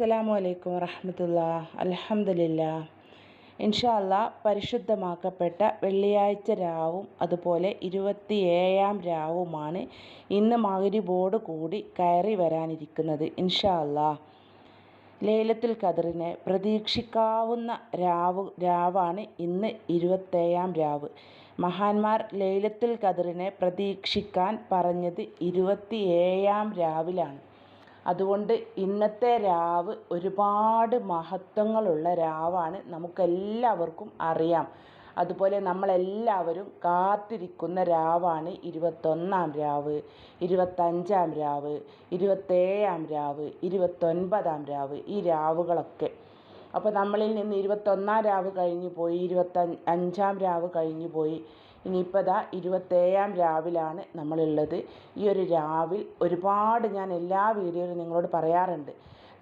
അസ്സലാമു അലൈക്കും വറഹമത്തുള്ള. അലഹമില്ല ഇൻഷാല്ല പരിശുദ്ധമാക്കപ്പെട്ട വെള്ളിയാഴ്ച രാവും അതുപോലെ ഇരുപത്തി ഏഴാം രാവുമാണ് ഇന്ന് മകരിബോട് കൂടി കയറി വരാനിരിക്കുന്നത്. ഇൻഷാല്ല ലേലത്തിൽ കതിറിനെ പ്രതീക്ഷിക്കാവുന്ന രാവ് രാവാണ് ഇന്ന് ഇരുപത്തേഴാം രാവ്. മഹാന്മാർ ലേലത്തിൽ കതിറിനെ പ്രതീക്ഷിക്കാൻ പറഞ്ഞത് ഇരുപത്തി ഏഴാം രാവിലാണ്. അതുകൊണ്ട് ഇന്നത്തെ രാവ് ഒരുപാട് മഹത്വങ്ങളുള്ള രാവാണ് നമുക്കെല്ലാവർക്കും അറിയാം. അതുപോലെ നമ്മളെല്ലാവരും കാത്തിരിക്കുന്ന രാവാണ് ഇരുപത്തൊന്നാം രാവ് ഇരുപത്തഞ്ചാം രാവ് ഇരുപത്തേഴാം രാവ് ഇരുപത്തൊൻപതാം രാവ് ഈ രാവുകളൊക്കെ. അപ്പോൾ നമ്മളിൽ നിന്ന് ഇരുപത്തൊന്നാം രാവ് കഴിഞ്ഞു പോയി ഇരുപത്ത അഞ്ചാം രാവ് കഴിഞ്ഞു പോയി ഇനിയിപ്പോൾ ദാ ഇരുപത്തേഴാം രാവിലാണ് നമ്മളുള്ളത്. ഈ ഒരു രാവിൽ ഒരുപാട് ഞാൻ എല്ലാ വീഡിയോയിലും നിങ്ങളോട് പറയാറുണ്ട്.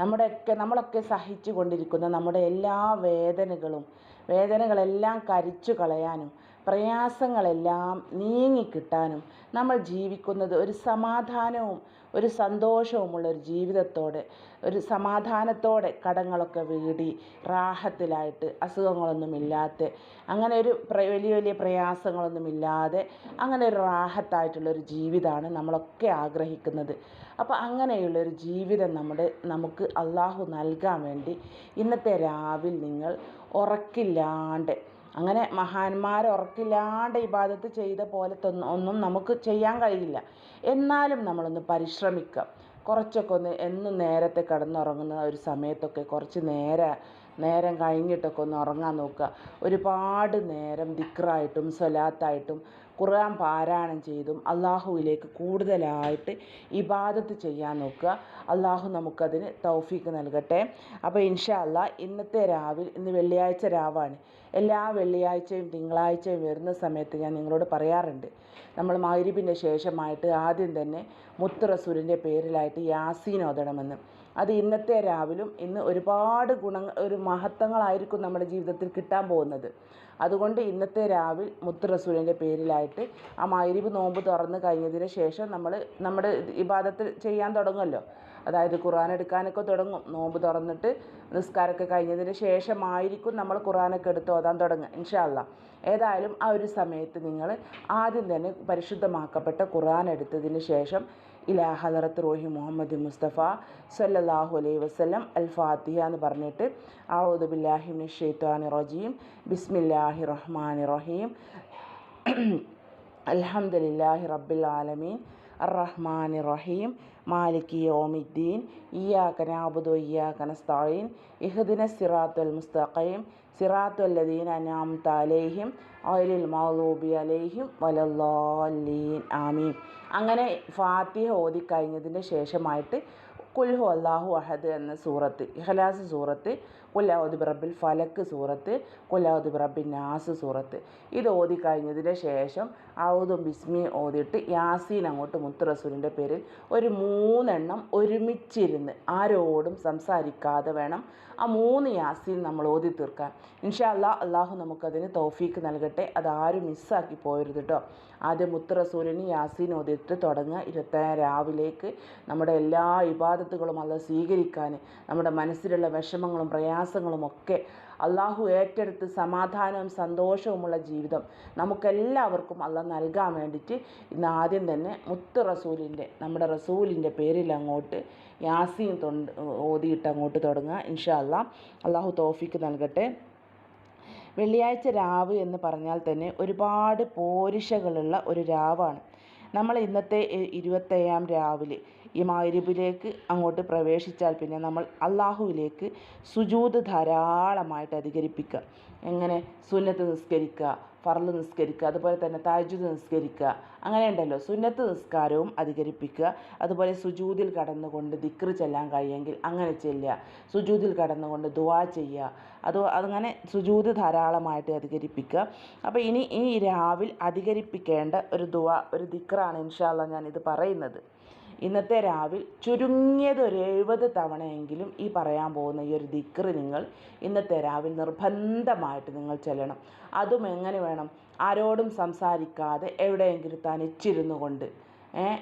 നമ്മുടെയൊക്കെ നമ്മളൊക്കെ സഹിച്ചു കൊണ്ടിരിക്കുന്ന നമ്മുടെ എല്ലാ വേദനകളും വേദനകളെല്ലാം കരിച്ചു കളയാനും പ്രയാസങ്ങളെല്ലാം നീങ്ങിക്കിട്ടാനും നമ്മൾ ജീവിക്കുന്നത് ഒരു സമാധാനവും ഒരു സന്തോഷവുമുള്ള ഒരു ജീവിതത്തോടെ ഒരു സമാധാനത്തോടെ കടങ്ങളൊക്കെ വീടി റാഹത്തിലായിട്ട് അസുഖങ്ങളൊന്നുമില്ലാത്ത അങ്ങനെ ഒരു വലിയ വലിയ പ്രയാസങ്ങളൊന്നുമില്ലാതെ അങ്ങനെ ഒരു റാഹത്തായിട്ടുള്ളൊരു ജീവിതമാണ് നമ്മളൊക്കെ ആഗ്രഹിക്കുന്നത്. അപ്പോൾ അങ്ങനെയുള്ളൊരു ജീവിതം നമ്മുടെ നമുക്ക് അള്ളാഹു നൽകാൻ വേണ്ടി ഇന്നത്തെ രാവിൽ നിങ്ങൾ ഉറക്കില്ലാണ്ട് അങ്ങനെ മഹാന്മാർ ഉറക്കില്ലാണ്ട് ഇബാദത്ത് ചെയ്ത പോലത്തെ ഒന്നും നമുക്ക് ചെയ്യാൻ കഴിയില്ല. എന്നാലും നമ്മളൊന്ന് പരിശ്രമിക്കുക കുറച്ചൊക്കെ ഒന്ന് എന്നും നേരത്തെ കിടന്നുറങ്ങുന്ന ഒരു സമയത്തൊക്കെ കുറച്ച് നേരം നേരം കഴിഞ്ഞിട്ടൊക്കെ ഒന്ന് ഉറങ്ങാൻ നോക്കുക. ഒരുപാട് നേരം ദിക്റായിട്ടും സ്വലാത്തായിട്ടും ഖുർആൻ പാരായണം ചെയ്തും അള്ളാഹുവിലേക്ക് കൂടുതലായിട്ട് ഇബാദത്ത് ചെയ്യാൻ നോക്കുക. അള്ളാഹു നമുക്കതിന് തൗഫീക്ക് നൽകട്ടെ. അപ്പോൾ ഇൻഷാ ഇന്നത്തെ രാവിൽ ഇന്ന് വെള്ളിയാഴ്ച രാവാണ്. എല്ലാ വെള്ളിയാഴ്ചയും തിങ്കളാഴ്ചയും വരുന്ന സമയത്ത് ഞാൻ നിങ്ങളോട് പറയാറുണ്ട്. നമ്മൾ മഗ്രിബിന്റെ ശേഷമായിട്ട് ആദ്യം തന്നെ മുത്ത് റസൂലിന്റെ പേരിലായിട്ട് യാസീൻ ഓതണമെന്ന്. അത് ഇന്നത്തെ രാവിലും ഇന്ന് ഒരുപാട് ഗുണ ഒരു മഹത്വങ്ങളായിരിക്കും നമ്മുടെ ജീവിതത്തിൽ കിട്ടാൻ പോകുന്നത്. അതുകൊണ്ട് ഇന്നത്തെ രാവിൽ മുത്ത് റസൂലിന്റെ പേരിലായിട്ട് ആ മൈരിവ് നോമ്പ് തുറന്ന് കഴിഞ്ഞതിന് ശേഷം നമ്മൾ നമ്മുടെ ഇബാദത്ത് ചെയ്യാൻ തുടങ്ങുമല്ലോ. അതായത് ഖുറാൻ എടുക്കാനൊക്കെ തുടങ്ങും. നോമ്പ് തുറന്നിട്ട് നിസ്കാരമൊക്കെ കഴിഞ്ഞതിന് ശേഷമായിരിക്കും നമ്മൾ ഖുറാനൊക്കെ എടുത്ത് ഓതാൻ തുടങ്ങുക ഇൻഷാല്ല ഏതായാലും ആ ഒരു സമയത്ത് നിങ്ങൾ ആദ്യം തന്നെ പരിശുദ്ധമാക്കപ്പെട്ട ഖുറാൻ എടുത്തതിന് ശേഷം ഇലാ ഹലറത്ത് റോഹി മുഹമ്മദ് മുസ്തഫ സല്ലാഹു അലൈഹി വസ്ലം അൽ ഫാത്തിഹ എന്ന് പറഞ്ഞിട്ട് ഔദുബില്ലാഹിമിൻ ഷെയ്ത്താൻ റജീം. ബിസ്മില്ലാഹി റഹ്മാൻ റഹീം. അലഹമുല്ലാഹി റബ്ബിൽ ആലമീൻ. അറഹ്മാൻ റഹീം. മാലിക് യോമിദ്ദീൻ. ഇയാക്ക നാബുദു ഇയാക്ക നസ്തായിൻ ഇഹദിന സിറാത്തുൽ മുസ്തഖീം. സിറാത്തുല്ലദീൻ അനാം താലേഹിം ഓയിലിൽ മൗലൂബി അലേഹിം. വലല്ലാലീൻ ആമീൻ. അങ്ങനെ ഫാത്തിഹ ഓതി കഴിഞ്ഞതിന് ശേഷമായിട്ട് കുൽഹു അള്ളാഹു അഹദ് എന്ന സൂറത്ത് ഇഹ്ലാസ് സൂറത്ത് കുല്ലാവുദ് ബ്രബിൽ ഫലക്ക് സൂറത്ത് കുല്ലാവുദ് ബ്രബിൻ നാസ് സൂറത്ത്. ഇത് ഓതി കഴിഞ്ഞതിന് ശേഷം ഔദും ബിസ്മി ഓതിയിട്ട് യാസീൻ അങ്ങോട്ട് മുത്ത് റസൂലിന്റെ പേരിൽ ഒരു മൂന്നെണ്ണം ഒരുമിച്ചിരുന്ന് ആരോടും സംസാരിക്കാതെ വേണം ആ മൂന്ന് യാസീൻ നമ്മൾ ഓതി തീർക്കാൻ. ഇൻഷാ അല്ലാ അള്ളാഹു നമുക്കതിന് തൗഫീക്ക് നൽകട്ടെ. അതാരും മിസ്സാക്കി പോയരുത് കേട്ടോ ആദ്യം മുത്ത് റസൂലിന് യാസീൻ ഓതിയിട്ട് തുടങ്ങുക. ഇരുപത്തേഴ് രാവിലേക്ക് നമ്മുടെ എല്ലാ ഇബാദത്തുകളും അല്ല സ്വീകരിക്കാൻ നമ്മുടെ മനസ്സിലുള്ള വിഷമങ്ങളും പ്രയാസങ്ങളും ഒക്കെ അള്ളാഹു ഏറ്റെടുത്ത് സമാധാനവും സന്തോഷവുമുള്ള ജീവിതം നമുക്കെല്ലാവർക്കും അല്ല നൽകാൻ വേണ്ടിയിട്ട് ഇന്ന് ആദ്യം തന്നെ മുത്ത് റസൂലിന്റെ നമ്മുടെ റസൂലിന്റെ പേരിൽ അങ്ങോട്ട് യാസീൻ തൊണ്ട് ഓതിയിട്ട് അങ്ങോട്ട് തുടങ്ങുക. ഇൻഷാ അല്ലാ അള്ളാഹു തോഫിക്ക് നൽകട്ടെ. വെള്ളിയാഴ്ച രാവ് എന്ന് പറഞ്ഞാൽ തന്നെ ഒരുപാട് പോരിഷകളുള്ള ഒരു രാവാണ്. നമ്മൾ ഇന്നത്തെ ഇരുപത്തേഴാം രാവിലെ ഈ മാരിബിലേക്ക് അങ്ങോട്ട് പ്രവേശിച്ചാൽ പിന്നെ നമ്മൾ അള്ളാഹുവിലേക്ക് സുജൂത് ധാരാളമായിട്ട് അധികരിപ്പിക്കുക. എങ്ങനെ? സുന്നത്ത് നിസ്കരിക്കുക. ഫർൾ നിസ്കരിക്കുക അതുപോലെ തന്നെ താജുദ് നിസ്കരിക്കുക അങ്ങനെ ഉണ്ടല്ലോ. സുന്നത്ത് നിസ്കാരവും അധികരിപ്പിക്കുക അതുപോലെ സുജൂതിൽ കടന്നുകൊണ്ട് ദിക്ർ ചെല്ലാൻ കഴിയുമെങ്കിൽ അങ്ങനെ ചെല്ലുക സുജൂതിൽ കടന്നുകൊണ്ട് ദുവാ ചെയ്യുക അത് അങ്ങനെ സുജൂത് ധാരാളമായിട്ട് അധികരിപ്പിക്കുക. അപ്പോൾ ഇനി ഈ രാവിൽ അധികരിപ്പിക്കേണ്ട ഒരു ദുവാ ഒരു ദിക്റാണ് ഇൻഷാല്ല ഞാനിത് പറയുന്നത്. ഇന്നത്തെ രാവിൽ ചുരുങ്ങിയത് ഒരു എഴുപത് തവണയെങ്കിലും ഈ പറയാൻ പോകുന്ന ഈ ഒരു ദിക്റ് നിങ്ങൾ ഇന്നത്തെ രാവിൽ നിർബന്ധമായിട്ട് നിങ്ങൾ ചെല്ലണം. അതും എങ്ങനെ വേണം? ആരോടും സംസാരിക്കാതെ എവിടെയെങ്കിലും തനിച്ചിരുന്നു കൊണ്ട്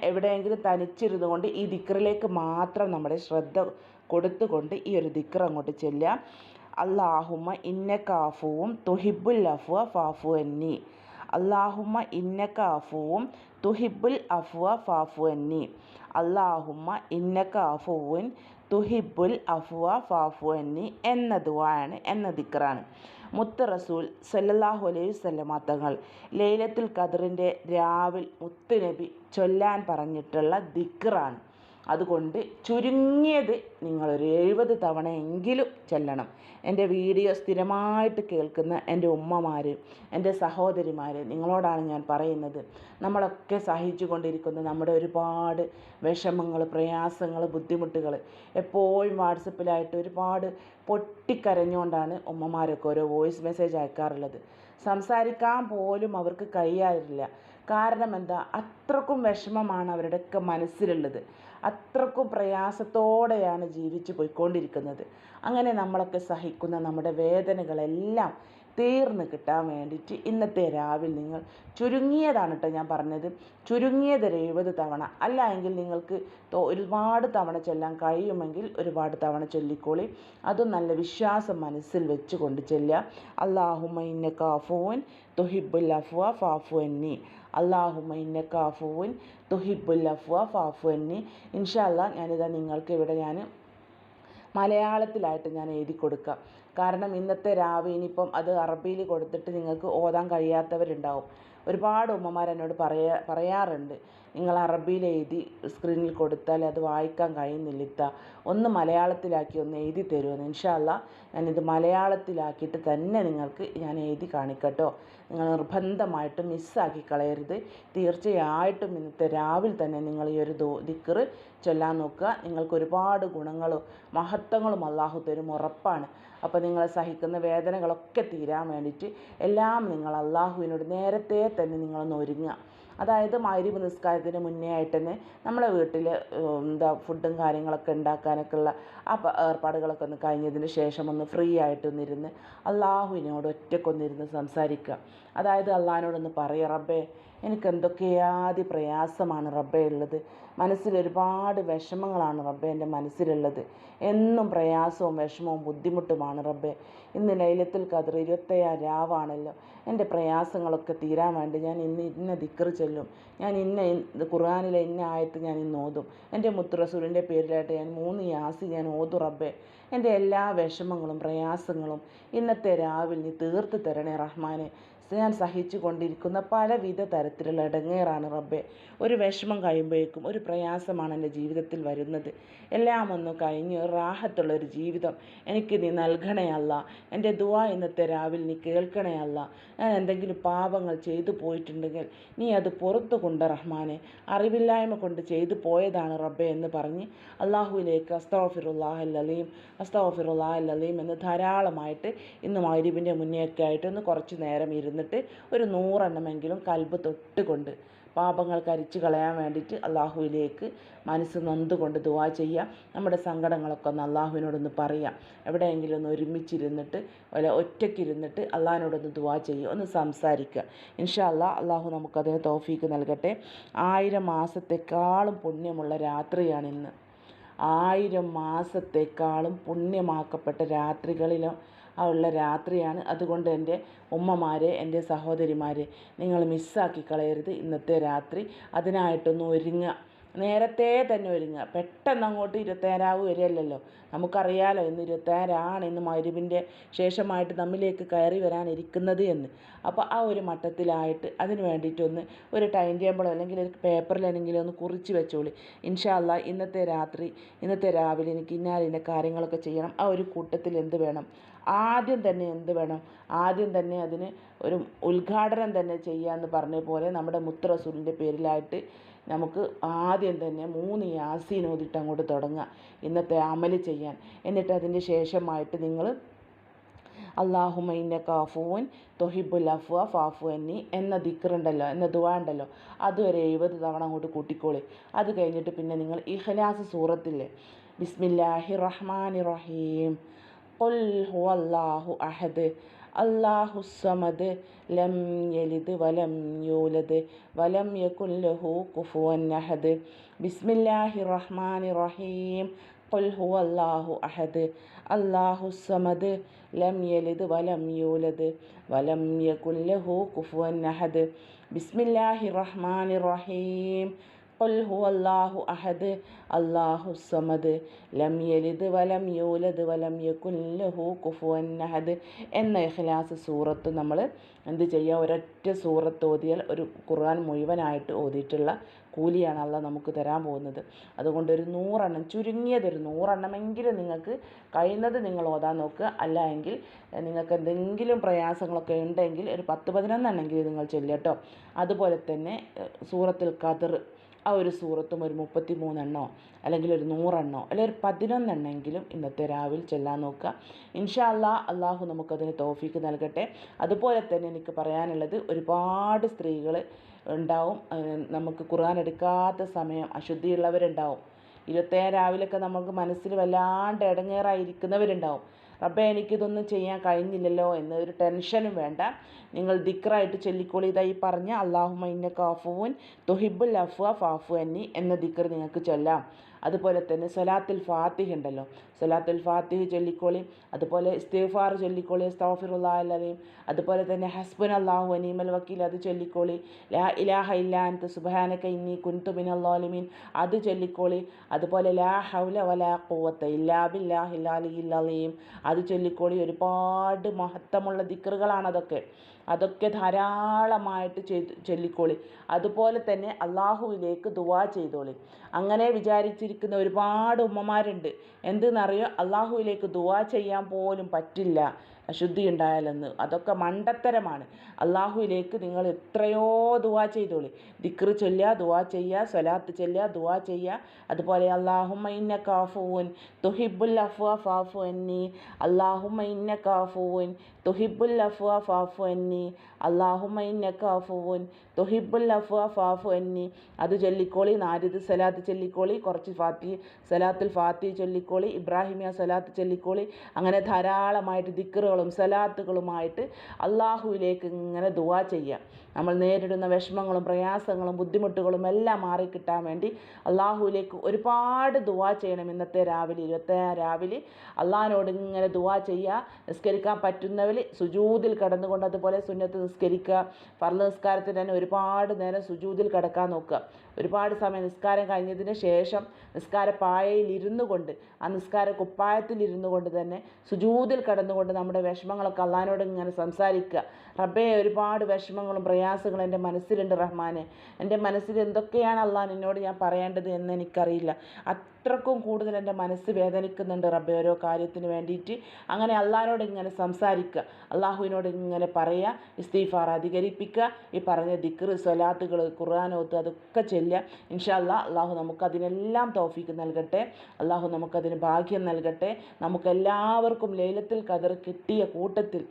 എവിടെയെങ്കിലും തനിച്ചിരുന്നു കൊണ്ട് ഈ ദിക്റിലേക്ക് മാത്രം നമ്മുടെ ശ്രദ്ധ കൊടുത്തുകൊണ്ട് ഈ ഒരു ദിക്ർ അങ്ങോട്ട് ചെല്ലുക. അള്ളാഹുമ്മ ഇന്ന കാഫുവും തുഹിബുൽ അഫ്വ ഫാഫു എന്നി അള്ളാഹുമ്മ ഇന്ന കാഫുവും തുഹിബുൽ അഫ്വ ഫാഫു അന്നി. അള്ളാഹുമ്മ ഇന്നക അഫുവുൻ തുഹിബുൽ അഫുവ ഫാഫു എന്നി എന്ന എന്ന ദിക്റാണ്. മുത്ത് റസൂൽ സല്ലല്ലാഹു അലൈഹി വസല്ലമ തങ്ങൾ ലൈലത്തുൽ ഖദറിന്റെ രാവിൽ മുത്തുനബി ചൊല്ലാൻ പറഞ്ഞിട്ടുള്ള ദിക്റാണ്. അതുകൊണ്ട് ചുരുങ്ങിയത് നിങ്ങളൊരു എഴുപത് തവണയെങ്കിലും ചെല്ലണം. എന്റെ വീഡിയോ സ്ഥിരമായിട്ട് കേൾക്കുന്ന എന്റെ ഉമ്മമാർ എന്റെ സഹോദരിമാർ നിങ്ങളോടാണ് ഞാൻ പറയുന്നത്. നമ്മളൊക്കെ സഹിച്ചു കൊണ്ടിരിക്കുന്ന നമ്മുടെ ഒരുപാട് വിഷമങ്ങൾ പ്രയാസങ്ങൾ ബുദ്ധിമുട്ടുകൾ എപ്പോഴും വാട്സപ്പിലായിട്ട് ഒരുപാട് പൊട്ടിക്കരഞ്ഞുകൊണ്ടാണ് ഉമ്മമാരൊക്കെ ഓരോ വോയിസ് മെസ്സേജ് അയക്കാറുള്ളത്. സംസാരിക്കാൻ പോലും അവർക്ക് കഴിയാറില്ല. കാരണം എന്താ? അത്രക്കും വിഷമമാണ് അവരുടെയൊക്കെ മനസ്സിലുള്ളത്. അത്രക്കും പ്രയാസത്തോടെയാണ് ജീവിച്ചു പോയിക്കൊണ്ടിരിക്കുന്നത്. അങ്ങനെ നമ്മളൊക്കെ സഹിക്കുന്ന നമ്മുടെ വേദനകളെല്ലാം തീർന്ന് കിട്ടാൻ വേണ്ടിയിട്ട് ഇന്നത്തെ രാവിലെ നിങ്ങൾ ചുരുങ്ങിയതാണ് കേട്ടോ ഞാൻ പറഞ്ഞത്. ചുരുങ്ങിയത് ഒരു എഴുപത് തവണ. അല്ല എങ്കിൽ നിങ്ങൾക്ക് ഒരുപാട് തവണ ചെല്ലാൻ കഴിയുമെങ്കിൽ ഒരുപാട് തവണ ചൊല്ലിക്കോളി. അതും നല്ല വിശ്വാസം മനസ്സിൽ വെച്ചുകൊണ്ട് ചെല്ലുക. അള്ളാഹുമൈൻ കാഫുവൻ തൊഹിബുൽ അഫ്വ ഫാഫു എന്നി അള്ളാഹുമ ഇന്ന കാഫുവിൻ തുഹിബുൽ അഫ്വ ഫാഫു എന്നി ഇൻഷാല്ല ഞാനിതാ നിങ്ങൾക്ക് ഇവിടെ ഞാൻ മലയാളത്തിലായിട്ട് ഞാൻ എഴുതി കൊടുക്കാം. കാരണം ഇന്നത്തെ രാവ് ഇനിയിപ്പം അത് അറബിയിൽ കൊടുത്തിട്ട് നിങ്ങൾക്ക് ഓതാൻ കഴിയാത്തവരുണ്ടാവും. ഒരുപാട് ഉമ്മമാർ എന്നോട് പറയാ പറയാറുണ്ട്. നിങ്ങൾ അറബിയിൽ എഴുതി സ്ക്രീനിൽ കൊടുത്താൽ അത് വായിക്കാൻ കഴിയുന്നില്ല ഇത്ത. ഒന്ന് മലയാളത്തിലാക്കി ഒന്ന് എഴുതി തരുമെന്ന് ഇൻഷാല്ല ഞാനിത് മലയാളത്തിലാക്കിയിട്ട് തന്നെ നിങ്ങൾക്ക് ഞാൻ എഴുതി കാണിക്കട്ടോ. നിങ്ങൾ നിർബന്ധമായിട്ടും മിസ്സാക്കി കളയരുത്. തീർച്ചയായിട്ടും ഇന്നത്തെ രാവിലെ തന്നെ നിങ്ങൾ ഈ ഒരു ദോ ദിക്കറ് ചൊല്ലാൻ നോക്കുക. നിങ്ങൾക്ക് ഒരുപാട് ഗുണങ്ങളും മഹത്വങ്ങളും അള്ളാഹു തരും. ഉറപ്പാണ്. അപ്പോൾ നിങ്ങൾ സഹിക്കുന്ന വേദനകളൊക്കെ തീരാൻ വേണ്ടിയിട്ട് എല്ലാം നിങ്ങൾ അള്ളാഹുവിനോട് നേരത്തെ തന്നെ നിങ്ങളൊന്ന് ഒരുങ്ങുക. അതായത് മഗ്‌രിബ് നിസ്കാരത്തിന് മുന്നേ ആയിട്ട് തന്നെ നമ്മളെ വീട്ടിൽ എന്താ ഫുഡും കാര്യങ്ങളൊക്കെ ഉണ്ടാക്കാനൊക്കെ ഉള്ള ആ ഏർപ്പാടുകളൊക്കെ ഒന്ന് കഴിഞ്ഞതിന് ശേഷം ഒന്ന് ഫ്രീ ആയിട്ടൊന്നിരുന്ന് അള്ളാഹുവിനോട് ഒറ്റക്കൊന്നിരുന്ന് സംസാരിക്കുക. അതായത് അള്ളാഹിനോടൊന്ന് പറയുക റബ്ബേ എനിക്ക് എന്തൊക്കെയാതി പ്രയാസമാണ് റബ്ബേ ഉള്ളത്. മനസ്സിൽ ഒരുപാട് വിഷമങ്ങളാണ് റബ്ബേ എന്റെ മനസ്സിലുള്ളത്. എന്നും പ്രയാസവും വിഷമവും ബുദ്ധിമുട്ടുമാണ് റബ്ബേ. ഇന്ന് ലൈലത്തിൽ കതിർ ഇരുപത്തയ്യാം രാവാണല്ലോ. എന്റെ പ്രയാസങ്ങളൊക്കെ തീരാൻ വേണ്ടി ഞാൻ ഇന്ന് ഇന്ന ദിക്കർ ചൊല്ലും. ഞാൻ ഇന്ന ഖുർആാനിലെ ഇന്ന ആയത്ത് ഞാൻ ഇന്ന് ഓതും. എന്റെ മുത്ത് റസൂലിന്റെ പേരിലായിട്ട് ഞാൻ മൂന്ന് യാസി ഞാൻ ഓതു റബ്ബേ. എന്റെ എല്ലാ വിഷമങ്ങളും പ്രയാസങ്ങളും ഇന്നത്തെ രാവിലെ നീ തീർത്ത് തരണേ റഹ്മാനെ. ഞാൻ സഹിച്ചു കൊണ്ടിരിക്കുന്ന പലവിധ തരത്തിലുള്ള ഇടങ്ങേറാണ് റബ്ബെ. ഒരു വിഷമം കഴിയുമ്പോഴേക്കും ഒരു പ്രയാസമാണ് എന്റെ ജീവിതത്തിൽ വരുന്നത്. എല്ലാം ഒന്ന് കഴിഞ്ഞ് റാഹത്തുള്ള ഒരു ജീവിതം. എനിക്ക് നീ നൽകണേ എന്റെ ദുവാ ഇന്നത്തെ രാവിലെ നീ കേൾക്കണേ അല്ല ഞാൻ എന്തെങ്കിലും പാപങ്ങൾ ചെയ്തു പോയിട്ടുണ്ടെങ്കിൽ നീ അത് പുറത്തു കൊണ്ട് റഹ്മാനെ. അറിവില്ലായ്മ കൊണ്ട് ചെയ്തു പോയതാണ് റബ്ബെ എന്ന് പറഞ്ഞ് അള്ളാഹുവിലേക്ക് അസ്തഫിറുല്ലാഹ് അല്ലീം അസ്തഫിറുല്ലാഹ് അല്ലീം എന്ന് ധാരാളമായിട്ട് ഇന്ന് മൈരീബിന്റെ മുന്നേയൊക്കെ കുറച്ച് നേരം ഇരുന്നിട്ട് ഒരു നൂറെണ്ണമെങ്കിലും കൽബ് തൊട്ടുകൊണ്ട് പാപങ്ങൾ കരിച്ചു കളയാൻ വേണ്ടിയിട്ട് അള്ളാഹുവിലേക്ക് മനസ്സ് നൊന്തുകൊണ്ട് ദുവാ ചെയ്യാം. നമ്മുടെ സങ്കടങ്ങളൊക്കെ ഒന്ന് അള്ളാഹുവിനോടൊന്ന് പറയാം. എവിടെയെങ്കിലും ഒന്ന് ഒരുമിച്ചിരുന്നിട്ട് അല്ല ഒറ്റയ്ക്കിരുന്നിട്ട് അള്ളാഹിനോടൊന്ന് ദുവാ ചെയ്യുക. ഒന്ന് സംസാരിക്കുക. ഇൻഷാ അല്ലാ അള്ളാഹു നമുക്കതിന് തോഫീക്ക് നൽകട്ടെ. ആയിരം മാസത്തെക്കാളും പുണ്യമുള്ള രാത്രിയാണിന്ന് ആയിരം മാസത്തെക്കാളും പുണ്യമാക്കപ്പെട്ട രാത്രികളിലും ഉള്ള രാത്രിയാണ്. അതുകൊണ്ട് എന്റെ ഉമ്മമാരെ എന്റെ സഹോദരിമാരെ നിങ്ങൾ മിസ്സാക്കി കളയരുത് ഇന്നത്തെ രാത്രി. അതിനായിട്ടൊന്ന് ഒരുങ്ങുക നേരത്തെ തന്നെ ഒരുങ്ങുക. പെട്ടെന്ന് അങ്ങോട്ട് ഇരുപത്തേഴാവ് വരികയല്ലല്ലോ നമുക്കറിയാലോ ഇന്ന് ഇരുപത്തേഴാണ് ഇന്ന് മരുവിന്റെ ശേഷമായിട്ട് നമ്മിലേക്ക് കയറി വരാനിരിക്കുന്നത് എന്ന്. അപ്പോൾ ആ ഒരു മട്ടത്തിലായിട്ട് അതിന് വേണ്ടിയിട്ടൊന്ന് ഒരു ടൈം ടേബിളോ അല്ലെങ്കിൽ ഒരു പേപ്പറിലെങ്കിലും ഒന്ന് കുറിച്ച് വെച്ചോളി. ഇൻഷാല്ല ഇന്നത്തെ രാത്രി ഇന്നത്തെ രാവിലെ എനിക്ക് ഇന്നാലിന്റെ കാര്യങ്ങളൊക്കെ ചെയ്യണം. ആ ഒരു കൂട്ടത്തിൽ എന്ത് വേണം? ആദ്യം തന്നെ എന്ത് വേണം? ആദ്യം തന്നെ അതിന് ഒരു ഉദ്ഘാടനം തന്നെ ചെയ്യുക എന്ന് പറഞ്ഞ പോലെ നമ്മുടെ മുത്ത് റസൂലിന്റെ പേരിലായിട്ട് നമുക്ക് ആദ്യം തന്നെ മൂന്ന് യാസീൻ ഓതിയിട്ട് അങ്ങോട്ട് തുടങ്ങുക ഇന്നത്തെ അമൽ ചെയ്യാൻ. എന്നിട്ട് അതിന് ശേഷമായിട്ട് നിങ്ങൾ അള്ളാഹുമൈന്റെ ഇന്നക അഫുവൻ തൊഹിബുൽ അഫ്വ ഫാഫു എന്നി എന്ന ദിക്റുണ്ടല്ലോ എന്ന ദുവാ ഉണ്ടല്ലോ അതുവരെ എഴുപത് തവണ അങ്ങോട്ട് കൂട്ടിക്കോളി. അത് കഴിഞ്ഞിട്ട് പിന്നെ നിങ്ങൾ ഇഖ്ലാസ് സൂറത്തില്ലേ? ബിസ്മില്ലാഹി റഹ്മാനി റഹീം. ഹുവല്ലാഹു അഹദ്. അല്ലാഹു സമദ് ലം യലിദ് വലം യൂലദ് വലം യകുൻ ലഹു കുഫുവൻ അഹദ് ബിസ്മില്ലാഹി റഹ്മാനി റഹീം قل هو الله أحد الله الصمد لم يلد ولم يولد ولم يكن له كفوا أحد بسم الله الرحمن الرحيم അഹദ് ലം യലിദ് വലം യൂലദ് വലം യകുല്ലഹു കുഫുവൻ അഹദ് എന്ന ഇഖ്ലാസ് സൂറത്ത് നമ്മൾ എന്ത് ചെയ്യുക ഒരൊറ്റ സൂറത്ത് ഓതിയാൽ ഒരു ഖുർആൻ മുഴുവനായിട്ട് ഓതിയിട്ടുള്ള കൂലിയാണ് അല്ല നമുക്ക് തരാൻ പോകുന്നത്. അതുകൊണ്ട് ഒരു നൂറെണ്ണം ചുരുങ്ങിയത് ഒരു നൂറെണ്ണമെങ്കിലും നിങ്ങൾക്ക് കഴിയുന്നത് നിങ്ങൾ ഓതാൻ നോക്കുക. അല്ല എങ്കിൽ നിങ്ങൾക്ക് എന്തെങ്കിലും പ്രയാസങ്ങളൊക്കെ ഉണ്ടെങ്കിൽ ഒരു പത്ത് പതിനൊന്നെണ്ണമെങ്കിലും നിങ്ങൾ ചൊല്ലുക കേട്ടോ. അതുപോലെ തന്നെ സൂറത്തുൽ ഖദർ ആ ഒരു സൂറത്തും ഒരു മുപ്പത്തി മൂന്നെണ്ണോ അല്ലെങ്കിൽ ഒരു നൂറെണ്ണോ അല്ലെങ്കിൽ ഒരു പതിനൊന്നെണ്ണെങ്കിലും ഇന്നത്തെ രാവിലെ ചെല്ലാൻ നോക്കുക. ഇൻഷാ അല്ലാ അള്ളാഹു നമുക്കതിന് തോഫീക്ക് നൽകട്ടെ. അതുപോലെ തന്നെ എനിക്ക് പറയാനുള്ളത് ഒരുപാട് സ്ത്രീകൾ ഉണ്ടാവും. നമുക്ക് ഖുർആൻ എടുക്കാത്ത സമയം അശുദ്ധിയുള്ളവരുണ്ടാവും. ഇരുപത്തേഴ് രാവിലെയൊക്കെ നമുക്ക് മനസ്സിൽ വല്ലാണ്ട് ഇടങ്ങേറായിരിക്കുന്നവരുണ്ടാവും. റബ്ബെ എനിക്കിതൊന്നും ചെയ്യാൻ കഴിഞ്ഞില്ലല്ലോ എന്നൊരു ടെൻഷനും വേണ്ട. നിങ്ങൾ ദിക്റായിട്ട് ചൊല്ലിക്കോളി. ഇതായി പറഞ്ഞ അള്ളാഹു ഇന്ന കാഫുവിൻ തൊഹിബുൽ അഫ്വ ഫാഫു അന്നി എന്ന ദിക്ർ നിങ്ങൾക്ക് ചൊല്ലാം. അതുപോലെ തന്നെ സലാത്തുൽ ഫാത്തിഹ് ഉണ്ടല്ലോ. സൊലാത്തുൽ ഫാത്തിഹ് ചൊല്ലിക്കോളി അതുപോലെ ഇസ്തീഫാർ ചൊല്ലിക്കോളി സ്തോഫിറുല്ലാ അല്ലതയും അതുപോലെ തന്നെ ഹസ്ബൻ അള്ളാഹു അനീമൽ വക്കീൽ അത് ചൊല്ലിക്കോളി ലാ ഇലാഹ ഇല്ലാൻത്ത് സുബാനക്ക ഇന്നി കുൻതു അള്ളാലിമീൻ അത് ചൊല്ലിക്കോളി അതുപോലെ ലാ ഹൗല വലാ കോവത്ത് ഇല്ലാ ബില്ലാഹില്ലാലി ഇല്ലീം അത് ചൊല്ലിക്കോളി. ഒരുപാട് മഹത്വമുള്ള ദിക്റുകളാണ് അതൊക്കെ ധാരാളമായിട്ട് ചെയ്ത് ചൊല്ലിക്കോളി. അതുപോലെ തന്നെ അള്ളാഹുവിലേക്ക് ദുവാ ചെയ്തോളി. അങ്ങനെ വിചാരിച്ചിരിക്കുന്ന ഒരുപാട് ഉമ്മമാരുണ്ട്. എന്തെന്നറിയോ? അള്ളാഹുവിലേക്ക് ദുവാ ചെയ്യാൻ പോലും പറ്റില്ല. അശുദ്ധി ഉണ്ടായാലെന്ന് അതൊക്കെ മണ്ടത്തരമാണ്. അള്ളാഹുവിലേക്ക് നിങ്ങൾ എത്രയോ ദുവാ ചെയ്തോളി. ദിക്റ് ചൊല്ലുക ദുവാ ചെയ്യുക സ്വലാത്ത് ചൊല്ലുക ദുവാ ചെയ്യുക. അതുപോലെ അള്ളാഹുമ്മ ഇന്ന കാഫുവൻ തുഹിബുൽ അഫ്വ ഫാഫു എന്നി അള്ളാഹുമ്മ ഇന്ന കാഫുവൻ തുഹിബുൽ അഫ്വ ഫാഫു എന്നി അള്ളാഹുമ്മ ഇന്ന കാഫുവൻ തുഹിബുൽ അഫ്വ ഫാഫു എന്നി അത് ചൊല്ലിക്കോളി നാരിദ് സലാത്ത് ചൊല്ലിക്കോളി കുറച്ച് ഫാത്തി സലാത്തുൽ ഫാത്തി ചൊല്ലിക്കോളി ഇബ്രാഹിമിയ സലാത്ത് ചൊല്ലിക്കോളി. അങ്ങനെ ധാരാളമായിട്ട് ദിക്റുകളും സലാത്തുകളുമായിട്ട് അള്ളാഹുവിലേക്ക് ഇങ്ങനെ ദുവാ ചെയ്യുക നമ്മൾ നേരിടുന്ന വിഷമങ്ങളും പ്രയാസങ്ങളും ബുദ്ധിമുട്ടുകളും എല്ലാം മാറിക്കിട്ടാൻ വേണ്ടി അള്ളാഹുവിലേക്ക് ഒരുപാട് ദുവാ ചെയ്യണം ഇന്നത്തെ രാവിലെ ഇരുപത്തേഴാം രാവിലെ. അള്ളാഹിനോട് ഇങ്ങനെ ദുവാ ചെയ്യുക നിസ്കരിക്കാൻ പറ്റുന്നവർ സുജൂതിൽ കടന്നുകൊണ്ട് അതുപോലെ സുന്നത്ത് നിസ്കരിക്കുക ഫർൾ നിസ്കാരത്തിന് തന്നെ ഒരുപാട് നേരം സുജൂതിൽ കിടക്കാൻ നോക്കുക. ഒരുപാട് സമയം നിസ്കാരം കഴിഞ്ഞതിന് ശേഷം നിസ്കാര പായയിൽ ഇരുന്നു കൊണ്ട് ആ നിസ്കാര കുപ്പായത്തിൽ ഇരുന്നു കൊണ്ട് തന്നെ സുജൂതിൽ കടന്നുകൊണ്ട് നമ്മുടെ വിഷമങ്ങളൊക്കെ അള്ളഹാനോട് ഇങ്ങനെ സംസാരിക്കുക. റബ്ബേ ഒരുപാട് വിഷമങ്ങളും പ്രയാസങ്ങളും എന്റെ മനസ്സിലുണ്ട് റഹ്മാനെ. എന്റെ മനസ്സിൽ എന്തൊക്കെയാണ് അള്ളാൻ നിന്നോട് ഞാൻ പറയേണ്ടത് എന്ന് എനിക്കറിയില്ല. അത്രക്കും കൂടുതൽ എന്റെ മനസ്സ് വേദനിക്കുന്നുണ്ട് റബ്ബെ ഓരോ കാര്യത്തിന് വേണ്ടിയിട്ട്. അങ്ങനെ അള്ളാഹിനോട് ഇങ്ങനെ സംസാരിക്കുക. അള്ളാഹുവിനോട് ഇങ്ങനെ പറയുക ഇസ്തീഫാർ അധികരിപ്പിക്കുക ഈ പറഞ്ഞ ദിക്റ് സ്വലാത്തുകൾ ഖുർആാനോത്ത് അതൊക്കെ ചെല്ലുക. ഇൻഷാല്ലാ അള്ളാഹു നമുക്കതിനെല്ലാം തോഫീക്ക് നൽകട്ടെ. അള്ളാഹു നമുക്കതിന് ഭാഗ്യം നൽകട്ടെ. നമുക്കെല്ലാവർക്കും ലേലത്തിൽ കതിർ കിട്ടിയ കൂട്ടത്തിൽ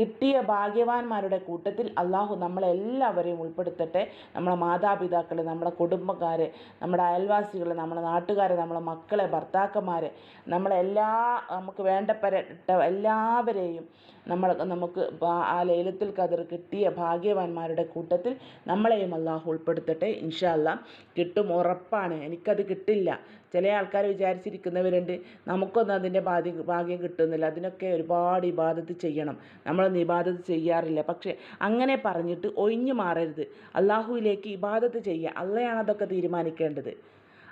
കിട്ടിയ ഭാഗ്യവാന്മാരുടെ കൂട്ടത്തിൽ അള്ളാഹു നമ്മളെല്ലാവരെയും ഉൾപ്പെടുത്തട്ടെ. നമ്മളെ മാതാപിതാക്കളെ നമ്മുടെ കുടുംബക്കാരെ നമ്മുടെ അയൽവാസികളെ നമ്മുടെ നാട്ടുകാരെ നമ്മളെ മക്കളെ ഭർത്താക്കന്മാരെ നമ്മളെല്ലാ നമുക്ക് വേണ്ടപ്പെട്ട എല്ലാവരെയും നമ്മൾ നമുക്ക് ആ ലൈലത്തുൽ കതിർ കിട്ടിയ ഭാഗ്യവാന്മാരുടെ കൂട്ടത്തിൽ നമ്മളെയും അള്ളാഹു ഉൾപ്പെടുത്തട്ടെ ഇൻഷാ അല്ലാ കിട്ടും ഉറപ്പാണ്. എനിക്കത് കിട്ടില്ല. ചില ആൾക്കാർ വിചാരിച്ചിരിക്കുന്നവരുണ്ട് നമുക്കൊന്നും അതിന്റെ ഭാഗ്യം ഭാഗ്യം കിട്ടുന്നില്ല. അതിനൊക്കെ ഒരുപാട് ഇബാദത്ത് ചെയ്യണം. നമ്മളൊന്നും ഇബാദത്ത് ചെയ്യാറില്ല. പക്ഷേ അങ്ങനെ പറഞ്ഞിട്ട് ഒഴിഞ്ഞു മാറരുത്. അള്ളാഹുവിലേക്ക് ഇബാദത്ത് ചെയ്യുക. അള്ളയാണ് അതൊക്കെ തീരുമാനിക്കേണ്ടത്.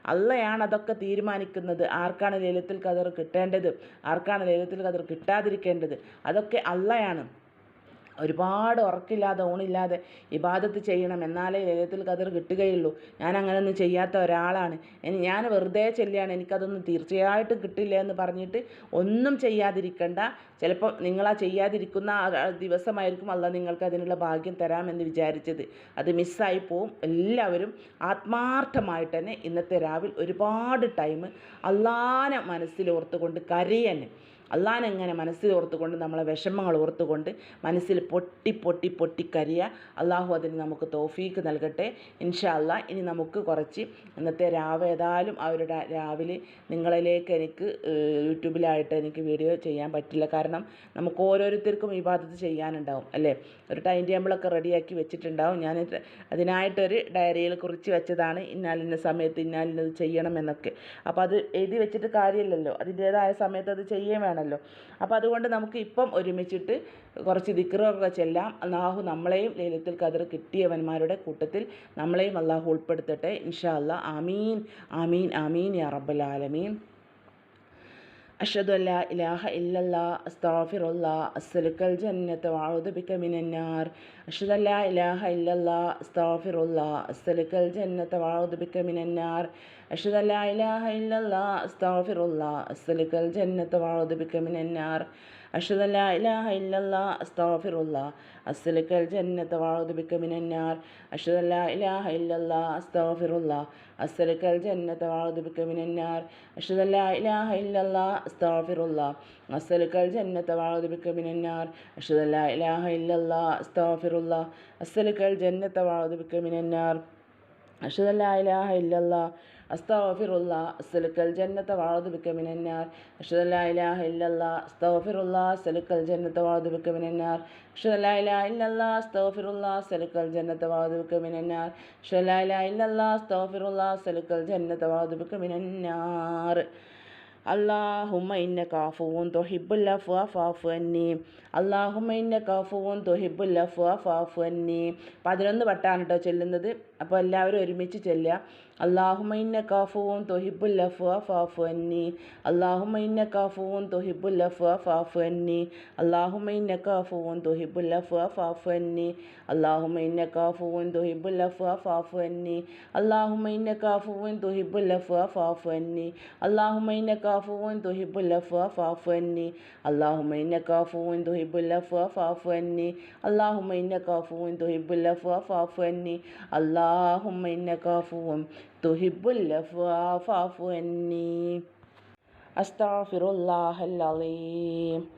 അള്ളയാണ് അതൊക്കെ തീരുമാനിക്കുന്നത്. ആർക്കാണ് ലൈലത്തുൽ ഖദർ കിട്ടേണ്ടത്? ആർക്കാണ് ലൈലത്തുൽ ഖദർ കിട്ടാതിരിക്കേണ്ടത്? അതൊക്കെ അള്ളയാണ്. ഒരുപാട് ഉറക്കില്ലാതെ ഊണില്ലാതെ ഇബാദത്ത് ചെയ്യണം. എന്നാലേ ലൈലത്തുൽ ഖദർ കിട്ടുകയുള്ളൂ. ഞാൻ അങ്ങനെയൊന്നും ചെയ്യാത്ത ഒരാളാണ്. ഞാൻ വെറുതെ ചെല്ലുകയാണ്. എനിക്കതൊന്നും തീർച്ചയായിട്ടും കിട്ടില്ല എന്ന് പറഞ്ഞിട്ട് ഒന്നും ചെയ്യാതിരിക്കണ്ട. ചിലപ്പോൾ ചെയ്യാതിരിക്കുന്ന ആ ദിവസമായിരിക്കും അല്ല നിങ്ങൾക്ക് അതിനുള്ള ഭാഗ്യം തരാമെന്ന് വിചാരിച്ചത്. അത് മിസ്സായി പോവും. എല്ലാവരും ആത്മാർത്ഥമായിട്ട് തന്നെ ഇന്നത്തെ രാവിലെ ഒരുപാട് ടൈം അള്ളാനെ മനസ്സിലോർത്തുകൊണ്ട് കരയന്നെ അള്ളാഹിനെങ്ങനെ മനസ്സിൽ ഓർത്തുകൊണ്ട് നമ്മളെ വിഷമങ്ങൾ ഓർത്തുകൊണ്ട് മനസ്സിൽ പൊട്ടി പൊട്ടി പൊട്ടി കരിയ അള്ളാഹു അതിന് നമുക്ക് തോഫീക്ക് നൽകട്ടെ. ഇൻഷാ അല്ല ഇനി നമുക്ക് കുറച്ച് ഇന്നത്തെ രാവ് ഏതായാലും അവരുടെ രാവിലെ നിങ്ങളിലേക്ക് എനിക്ക് യൂട്യൂബിലായിട്ട് എനിക്ക് വീഡിയോ ചെയ്യാൻ പറ്റില്ല. കാരണം നമുക്ക് ഓരോരുത്തർക്കും ഈ ഭാഗത്ത് ചെയ്യാനുണ്ടാവും അല്ലേ? ഒരു ടൈം ടേബിളൊക്കെ റെഡിയാക്കി വെച്ചിട്ടുണ്ടാവും. ഞാൻ അതിനായിട്ടൊരു ഡയറിയിൽ കുറിച്ച് വെച്ചതാണ്. ഇന്നാലിന്ന സമയത്ത് ഇന്നാലിന്നത് ചെയ്യണമെന്നൊക്കെ അപ്പോൾ അത് എഴുതി വെച്ചിട്ട് കാര്യമില്ലല്ലോ. അതിന്റേതായ സമയത്ത് അത് ചെയ്യുകയും വേണമല്ലോ അപ്പോൾ അതുകൊണ്ട് നമുക്ക് ഇപ്പം ഒരുമിച്ചിട്ട് കുറച്ച് ദിക്റുകളൊക്കെ ചെല്ലാം. അള്ളാഹു നമ്മളെയും ലൈലത്തിൽ കതിർ കിട്ടിയവന്മാരുടെ കൂട്ടത്തിൽ നമ്മളെയും അള്ളാഹു ഉൾപ്പെടുത്തട്ടെ. ഇൻഷാ അല്ലാ ആമീൻ. ആമീൻ. ആമീൻ യാ റബ്ബൽ ആലമീൻ. അഷ്ഹദു അല്ലാ ഇലാഹ ഇല്ലല്ലാ. അസ്താഫിറുല്ലാ. അസ്സലുക്കൽ ജന്നത്ത് വഅഊദു ബിക മിനന്നാർ അഷദ് അല്ലാ ഇലാഹ ഇല്ലല്ലാ. അസ്താഫിറുല്ലാ. അസ്സലുക്കൽ ജന്നത്ത് വഅഊദു ബിക മിനന്നാർ അഷ്ഹദു അല്ലാ ഇലാഹ ഇല്ലല്ലാ അസ്തഗ്ഫിറുല്ലാ അസ്സലുക്കൽ ജന്നത്ത് വഅഊദു ബിക മിനന്നാർ അഷ്ഹദു അല്ലാ ഇലാഹ ഇല്ലല്ലാ അസ്തഗ്ഫിറുല്ലാ അസ്സലുക്കൽ ജന്നത്ത് വഅഊദു ബിക മിനന്നാർ അഷ്ഹദു അല്ലാ ഇലാഹ ഇല്ലല്ലാ അസ്തഗ്ഫിറുല്ലാ അസ്സലുക്കൽ ജന്നത്ത് വഅഊദു ബിക മിനന്നാർ അഷ്ഹദു അല്ലാ ഇലാഹ ഇല്ലല്ലാ അസ്തഗ്ഫിറുല്ലാ അസ്സലുക്കൽ ജന്നത്ത് വഅഊദു ബിക മിനന്നാർ അഷ്ഹദു അല്ലാ ഇലാഹ ഇല്ലല്ലാ അസ്തഗ്ഫിറുല്ലാ അസ്സലുക്കൽ ജന്നത്ത് വഅഊദു ബിക മിനന്നാർ അഷ്ഹദു അല്ലാ ഇല്ലല്ലാ അസ്തഗ്ഫിർ ഉള്ള അസ്സലുക്കൽ ജന്നത്തെ വാഴുതുബിക്ക മിനന്നാർ. അഷദല്ലാ ഇലാഹ ഇല്ലല്ലാ അസ്തഗ്ഫിർ ഉള്ള അസ്സലുക്കൽ ജന്നത്തെ വാഴുതുബിക്ക മിനന്നാർ. അഷദല്ലാ ഇലാഹ ഇല്ലല്ലാ അസ്തഗ്ഫിർ അള്ളാഹുമ ഇന്ന കാഫുവും തൊഹിബുല്ല ഫുഅ ഫാഫു അന്നി. അള്ളാഹുമ ഇന്ന കാഫുവും തൊഹിബുല്ല ഫുഅ ഫാഫു അന്നി. പതിനൊന്ന് വട്ടാണ് കേട്ടോ ചെല്ലുന്നത്. അപ്പോൾ എല്ലാവരും ഒരുമിച്ച് ചെല്ലുക. അള്ളാഹുമൈന്ന കാഫുവും തൊഹിബുൽ അഫ്വ ഫാഫു അന്നി. അള്ളാഹുമൈന്ന കാഫുവും തൊഹിബുൽ അഫ്വ ഫാഫു അന്നി. അള്ളാഹുമൈന്ന കാഫുവും തൊഹിബുൽ അഫ്വ ഫാഫു അന്നി. അള്ളാഹുമൈന്ന കാഫുവും തൊഹിബുൽ അഫ്വ ഫാഫു അന്നി. അള്ളാഹുമൈന്ന കാഫുവും തൊഹിബുൽ അഫ്വ ഫാഫു അന്നി. അള്ളാഹുമൈന കാഫുവും തൊഹിബുൽ അഫ്വ ഫാഫു അന്നി. അള്ളാഹുമൈന കാഫുവും തൊഹിബുൽ അഫ്വ ഫാഫു അന്നി. അള്ളാഹുമൈന കാഫുവും തൊഹിബുൽ അഫ്വ ഫാഫു അന്നി. അള്ളാഹ് اللهم إنك عفو تحب العفو فاعف عني. أستغفر الله العظيم.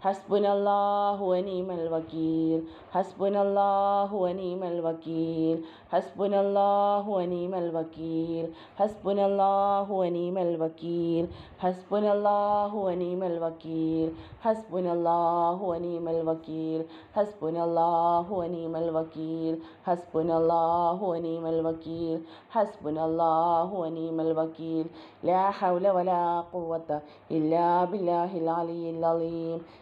حسبنا الله ونعم الوكيل. حسبنا الله ونعم الوكيل. حسبنا الله ونعم الوكيل. حسبنا الله ونعم الوكيل. حسبنا الله ونعم الوكيل. حسبنا الله ونعم الوكيل. حسبنا الله ونعم الوكيل. حسبنا الله ونعم الوكيل. حسبنا الله ونعم الوكيل. لا حول ولا قوة إلا بالله العلي العظيم.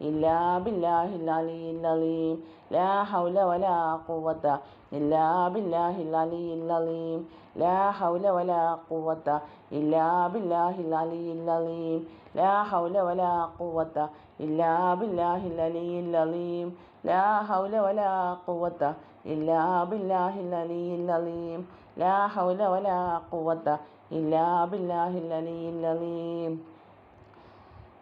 ഇല്ലാ ബില്ലാഹിൽ അലിയിൽ അലീം ലാ ഹൗല വലാ ഖുവത ഇല്ലാ ബില്ലാഹിൽ അലിയിൽ അലീം ലാ ഹൗല വലാ ഖുവത ഇല്ലാ ബില്ലാഹിൽ അലിയിൽ അലീം ലാ ഹൗല വലാ ഖുവത ഇല്ലാ ബില്ലാഹിൽ അലിയിൽ അലീം ലാ ഹൗല വലാ ഖുവത ഇല്ലാ ബില്ലാഹിൽ അലിയിൽ അലീം ലാ ഹൗല വലാ ഖുവത ഇല്ലാ ബില്ലാഹിൽ അലിയിൽ അലീം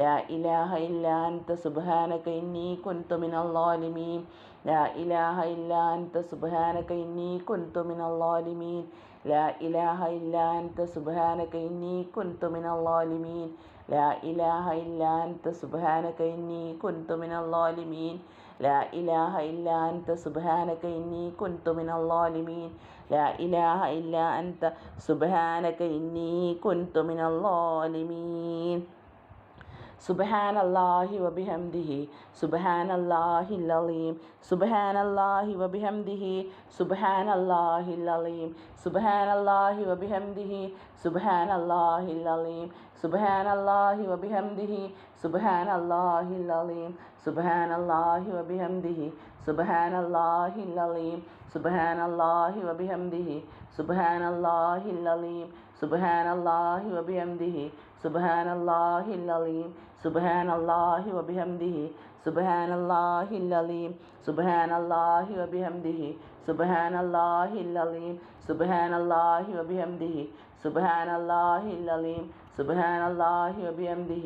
ലാ ഇലാഹ ഇല്ലാൻത സുബാനക ഇന്നി കുൻതുമിനല്ലാലിമീൻ ലാ ഇലാഹ ഇല്ലാൻത സുബാനക ഇന്നി കുൻതുമിനല്ലാലിമീൻ ലാ ഇലാഹ ഇല്ലാൻത സുബാനക ഇന്നി കുൻതുമിനല്ലാലിമീൻ ലാ ഇലാഹ ഇല്ലാൻത സുബാനക ഇന്നി കുൻതുമിനല്ലാലിമീൻ ലാ ഇലാഹ ഇല്ലാ അൻത സുബ്ഹാനക ഇന്നി കുൻതു മിനല്ലാലിമീൻ ലാ ഇലാഹ ഇല്ലാ അൻത സുബ്ഹാനക ഇന്നി കുൻതു മിനല്ലാലിമീൻ سبحان الله وبحمده. سبحان الله العظيم. سبحان الله وبحمده. سبحان الله العظيم. سبحان الله وبحمده. سبحان الله العظيم. سبحان الله وبحمده. سبحان الله العظيم. سبحان الله وبحمده. سبحان الله العظيم. سبحان الله وبحمده. سبحان الله العظيم. سبحان الله وبحمده. سبحان الله العظيم سبحان الله وبحمده سبحان الله العظيم سبحان الله وبحمده سبحان الله العظيم سبحان الله وبحمده سبحان الله العظيم سبحان الله وبحمده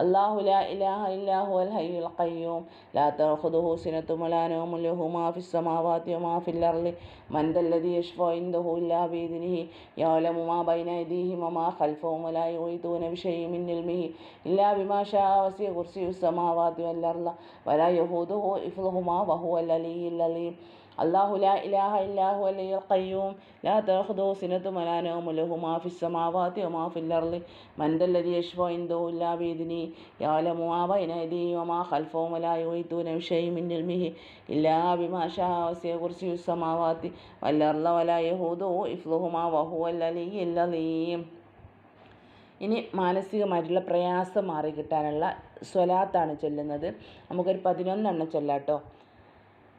അള്ളാഹു ലാ ഇലാഹ ഇല്ലാഹു അൽ ഹയ്യുൽ ഖയ്യൂം. ലാ തഖുദുഹു സിനത്തും വലാ നൗമുൻ ലഹു മാ ഫിസ് സമാവാതി വമാ ഫിൽ അർളി. മൻ ദല്ലദി യശ്ഫഉ ഇൻദഹു ഇല്ലാ ബിഇദ്നിഹി യഅലമു മാ ബൈന അയ്ദീഹിം വമാ ഖൽഫഹും വലാ യുഹീതൂന ബിശൈഇൻ മിൻ ഇൽമിഹി ഇല്ലാ ബിമാ ശാഅ വസിഅ കുർസിയുസ് സമാവാതി വൽ അർള. വലാ യഹൂദുഹു ഇഫ്ലുഹുമാ വഹുവൽ അലിയ്യുൽ അലീം. അള്ളാഹു ലാ ഇലാഹ ഇല്ലാഹു അല്ലയ കയ്യൂം ലാ തഹദു സിനത്തു മലാനവും ലഹു മാഫി സമാവാത്തി മാഫില്ലർലി മന്ദല്ലതി യഷ്വ ഇന്ദോ ഇല്ലാ ബീദിനി യാലമു ആവൈനൈദി വമാ ഖൽഫവും ലാ യുഹിതൂന വിഷയും മിൻ മിഹി ഇല്ലാ ബിമാ ഷാ വസിയ കുർസിയു സമാവാത്തി. വല്ലർല വലാ യഹൂദു ഇഫ്ലുഹുമാ വഹു അല്ലലി ഇല്ലീം ഇനി മാനസികമായിട്ടുള്ള പ്രയാസം മാറി കിട്ടാനുള്ള സ്വലാത്താണ് ചൊല്ലുന്നത്. നമുക്കൊരു പതിനൊന്നെണ്ണം ചൊല്ലാട്ടോ.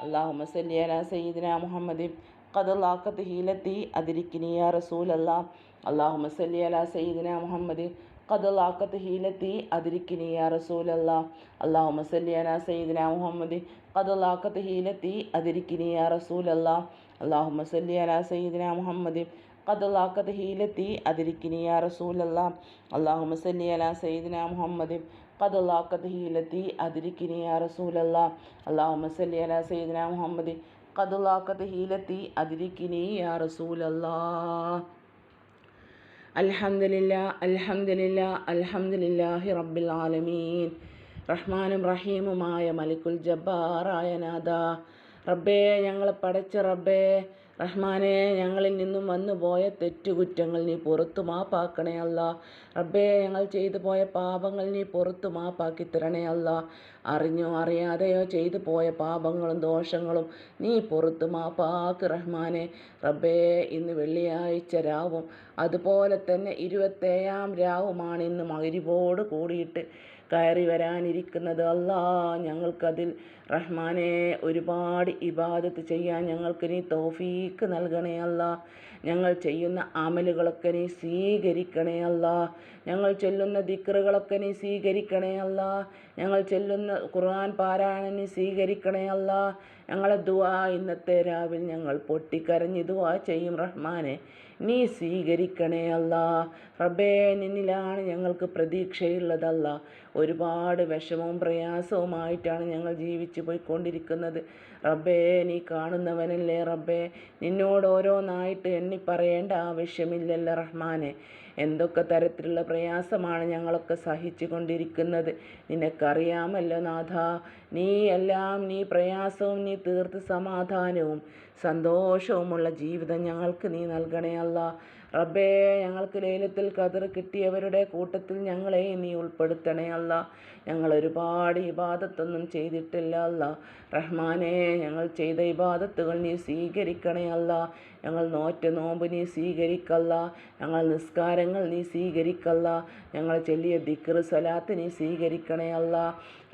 അള്ളാഹു മസല്യാല സയ്യിദിന മുഹമ്മദ് ഖദലാഖത്ത് ഹീലത്തി അതിരിക്കിനിയ റസൂൽ അല്ലാ അള്ളാഹു മസല്യാല സയ്യിദിന മുഹമ്മദ് ഖദലാഖത്ത് ഹീലത്തി അതിരിക്കിനിയ റസൂൽ അല്ലാ അള്ളാഹു മസല്യാല സയ്യിദിന മുഹമ്മദ് ഖദലാഖത്ത് ഹീലത്തി അതിരിക്കിനിയ റസൂൽ അല്ലാ അള്ളാഹു മസല്യാല സയ്യിദിന മുഹമ്മദ് ഖദലാഖത്ത് ഹീലത്തി അതിരിക്കിനിയ റസൂൽ അല്ലാ അള്ളാഹു മസല്യാല സയ്യിദിന മുഹമ്മദ് قد لاقت هيلتي أدركني يا رسول الله اللهم صل على سيدنا محمد قد لاقت هيلتي أدركني يا رسول الله اللهم صل على سيدنا محمد قد لاقت هيلتي أدركني يا رسول الله الحمد لله الحمد لله الحمد لله رب العالمين റഹ്മാനും റഹീമുമായ മലിക്കുൽ ജബ്ബാറായ നാഥ റബ്ബേ ഞങ്ങളെ പടച്ച റബ്ബേ റഹ്മാനെ ഞങ്ങളിൽ നിന്നും വന്നുപോയ തെറ്റുകുറ്റങ്ങൾ നീ പുറത്തു മാപ്പാക്കണേ അല്ല. റബ്ബേ ഞങ്ങൾ ചെയ്തു പോയ പാപങ്ങൾ നീ പുറത്തു മാപ്പാക്കി തരണേ അല്ല. അറിഞ്ഞോ അറിയാതെയോ ചെയ്തു പോയ പാപങ്ങളും ദോഷങ്ങളും നീ പുറത്തു മാപ്പാക്ക് റഹ്മാനെ. റബ്ബേ ഇന്ന് വെള്ളിയാഴ്ച രാവും. അതുപോലെ തന്നെ ഇരുപത്തേഴാം രാവുമാണ് ഇന്ന് മകരിവോട് കൂടിയിട്ട്. കയറി വരാനിരിക്കുന്നത് അല്ലാ ഞങ്ങൾക്കതിൽ റഹ്മാനെ ഒരുപാട് ഇബാദത്ത് ചെയ്യാൻ ഞങ്ങൾക്ക് നീ തോഫീക്ക് നൽകണേ അല്ല. ഞങ്ങൾ ചെയ്യുന്ന അമലുകളൊക്കെ നീ സ്വീകരിക്കണേ അല്ല. ഞങ്ങൾ ചൊല്ലുന്ന ദിക്റുകളൊക്കെ നീ സ്വീകരിക്കണേ അല്ല. ഞങ്ങൾ ചൊല്ലുന്ന ഖുർആൻ പാരായണം നീ സ്വീകരിക്കണേ അല്ല. ഞങ്ങളെ ദുആ ഇന്നത്തെ രാവിലെ ഞങ്ങൾ പൊട്ടിക്കരഞ്ഞ് ദുആ ചെയ്യും റഹ്മാനെ. നീ സ്വീകരിക്കണേ അല്ല. റബ്ബേ നിന്നിലാണ് ഞങ്ങൾക്ക് പ്രതീക്ഷയുള്ളതല്ല. ഒരുപാട് വിഷമവും പ്രയാസവുമായിട്ടാണ് ഞങ്ങൾ ജീവിച്ചു പോയിക്കൊണ്ടിരിക്കുന്നത്. റബ്ബേ നീ കാണുന്നവനല്ലേ റബ്ബേ? നിന്നോട് ഓരോന്നായിട്ട് എണ്ണി പറയേണ്ട ആവശ്യമില്ലല്ലോ റഹ്മാനെ. എന്തൊക്കെ തരത്തിലുള്ള പ്രയാസമാണ് ഞങ്ങളൊക്കെ സഹിച്ചു കൊണ്ടിരിക്കുന്നത് നിനക്കറിയാമല്ലോ നാഥ നീ എല്ലാം നീ പ്രയാസവും നീ തീർത്ത് സമാധാനവും. സന്തോഷവുമുള്ള ജീവിതം ഞങ്ങൾക്ക് നീ നൽകണേ അല്ല. റബ്ബേ ഞങ്ങൾക്ക് ലേലത്തിൽ കതിർ കിട്ടിയവരുടെ കൂട്ടത്തിൽ ഞങ്ങളെ നീ ഉൾപ്പെടുത്തണേ അല്ല. ഞങ്ങൾ ഒരുപാട് ഇബാദത്തൊന്നും ചെയ്തിട്ടില്ല അല്ല. റഹ്മാനെ ഞങ്ങൾ ചെയ്ത ഇബാദത്തുകൾ നീ സ്വീകരിക്കണേ അല്ല. ഞങ്ങൾ നോറ്റ നോമ്പ് നീ സ്വീകരിക്കല്ല. ഞങ്ങൾ നിസ്കാരങ്ങൾ നീ സ്വീകരിക്കല്ല. ഞങ്ങൾ ചെല്ലിയ ദിക്ർ സ്വലാത്ത് നീ സ്വീകരിക്കണേ അല്ല.